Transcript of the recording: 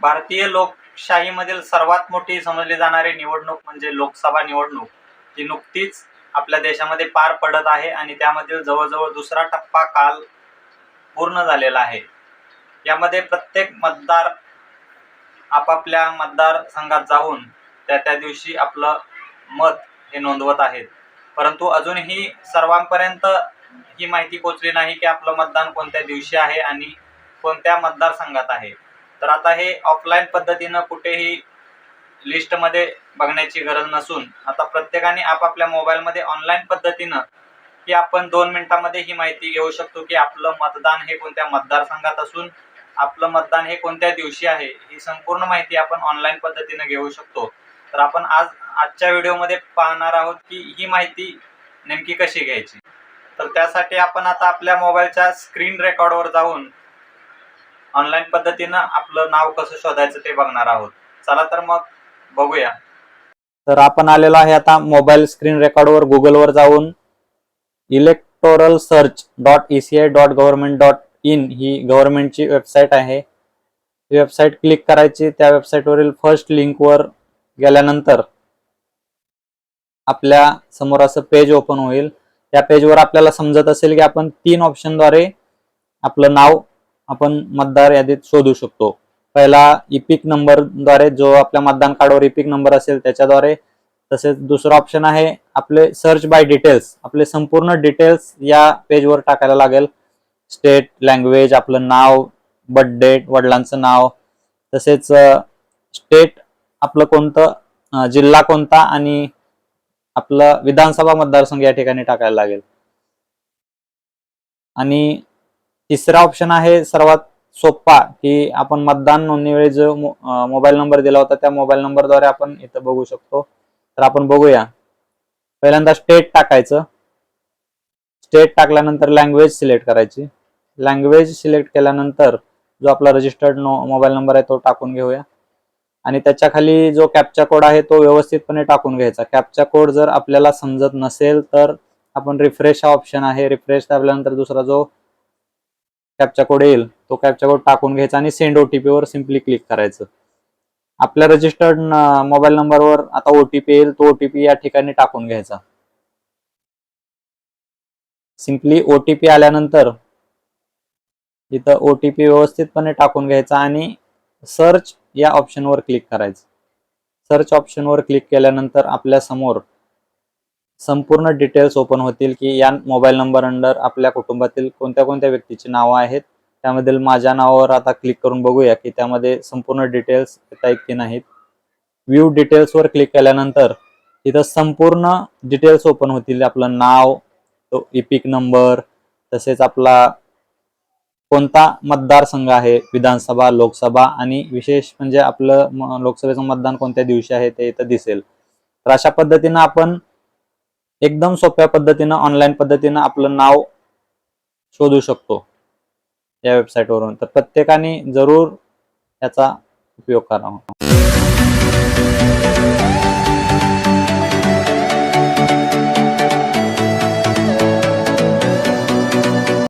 भारतीय लोकशाहीमधील सर्वात मोठी समजली जाणारी निवडणूक म्हणजे लोकसभा निवडणूक ही नुकतीच आपल्या देशामध्ये पार पडत आहे आणि त्यामधील जवळजवळ दुसरा टप्पा काल पूर्ण झालेला आहे. यामध्ये प्रत्येक मतदार आपापल्या मतदारसंघात जाऊन त्या त्या दिवशी आपलं मत हे नोंदवत आहेत. परंतु अजूनही सर्वांपर्यंत ही माहिती पोचली नाही की आपलं मतदान कोणत्या दिवशी आहे आणि कोणत्या मतदारसंघात आहे. तर आता हे ऑफलाईन पद्धतीनं कुठेही लिस्टमध्ये बघण्याची गरज नसून आता प्रत्येकाने आपापल्या मोबाईलमध्ये ऑनलाईन पद्धतीनं की आपण दोन मिनिटांमध्ये ही माहिती घेऊ शकतो की आपलं मतदान हे कोणत्या मतदारसंघात असून आपलं मतदान हे कोणत्या दिवशी आहे ही संपूर्ण माहिती आपण ऑनलाईन पद्धतीनं घेऊ शकतो. तर आपण आज आजच्या व्हिडिओमध्ये पाहणार आहोत की ही माहिती नेमकी कशी घ्यायची. तर त्यासाठी आपण आता आपल्या मोबाईलच्या स्क्रीन रेकॉर्डवर जाऊन ऑनलाईन पद्धतीनं आपलं नाव कसं शोधायचं ते बघणार आहोत. चला तर मग बघूया. तर आपण आलेलो आहे आता मोबाईल स्क्रीन रेकॉर्डवर गुगलवर जाऊन. Electoral search dot E C I dot government dot in ही गव्हर्नमेंटची वेबसाईट आहे. ही वेबसाईट क्लिक करायची त्या वेबसाईटवरील फर्स्ट लिंकवर गेल्यानंतर आपल्यासमोर असं पेज ओपन होईल. त्या पेजवर आपल्याला समजत असेल की आपण तीन ऑप्शनद्वारे आपलं नाव आपण मतदार यादीत शोधू शकतो. पहिला इपिक नंबरद्वारे जो आपल्या मतदान कार्डवर इपिक नंबर असेल त्याच्याद्वारे तसेच दुसरं ऑप्शन आहे आपले सर्च बाय डिटेल्स आपले संपूर्ण डिटेल्स या पेजवर टाकायला लागेल. स्टेट लँग्वेज आपलं नाव बर्थ डेट वडिलांचं नाव. तसेच स्टेट आपलं कोणतं जिल्हा कोणता आणि आपलं विधानसभा मतदारसंघ या ठिकाणी टाकायला लागेल. आणि तिसरा ऑप्शन आहे सर्वात सोपा की आपण मतदान नोंदणीवेळी जो मोबाईल नंबर दिला होता त्या मोबाईल नंबरद्वारे आपण इथं बघू शकतो. तर आपण बघूया. पहिल्यांदा स्टेट टाकायचं. स्टेट टाकल्यानंतर लँग्वेज सिलेक्ट करायची. लँग्वेज सिलेक्ट केल्यानंतर जो आपला रजिस्टर्ड नो मोबाईल नंबर आहे तो टाकून घेऊया. आणि त्याच्याखाली जो कॅपचा कोड आहे तो व्यवस्थितपणे टाकून घ्यायचा. कॅपचा कोड जर आपल्याला समजत नसेल तर आपण रिफ्रेश हा ऑप्शन आहे. रिफ्रेश दाबल्यानंतर दुसरा जो कॅपचा कोड येईल तो कॅपचा कोड टाकून घ्यायचा आणि सेंड ओटीपी वर सिम्पली क्लिक करायचं. आपल्या रजिस्टर्ड मोबाईल नंबरवर आता ओटीपी येईल तो ओटीपी या ठिकाणी टाकून घ्यायचा. सिम्पली ओटीपी आल्यानंतर इथं ओटीपी व्यवस्थितपणे टाकून घ्यायचा आणि सर्च या ऑप्शनवर क्लिक करायचं. सर्च ऑप्शनवर क्लिक केल्यानंतर आपल्यासमोर संपूर्ण डिटेल्स ओपन होतील की या मोबाईल नंबर अंडर आपल्या कुटुंबातील कोणत्या कोणत्या व्यक्तीची नावं आहेत त्यामधील माझ्या नावावर आता क्लिक करून बघूया की त्यामध्ये संपूर्ण डिटेल्स येत की नाहीत. व्ह्यू डिटेल्सवर क्लिक केल्यानंतर तिथं संपूर्ण डिटेल्स ओपन होतील. आपलं नाव तो इपिक नंबर तसेच आपला कोणता मतदारसंघ आहे विधानसभा लोकसभा आणि विशेष म्हणजे आपलं लोकसभेचं मतदान कोणत्या दिवशी आहे ते इथं दिसेल. तर अशा पद्धतीनं आपण एकदम सोप्या पद्धतीनं ऑनलाईन पद्धतीनं आपलं नाव शोधू शकतो या वेबसाईटवरून तर प्रत्येकाने जरूर याचा उपयोग करावा.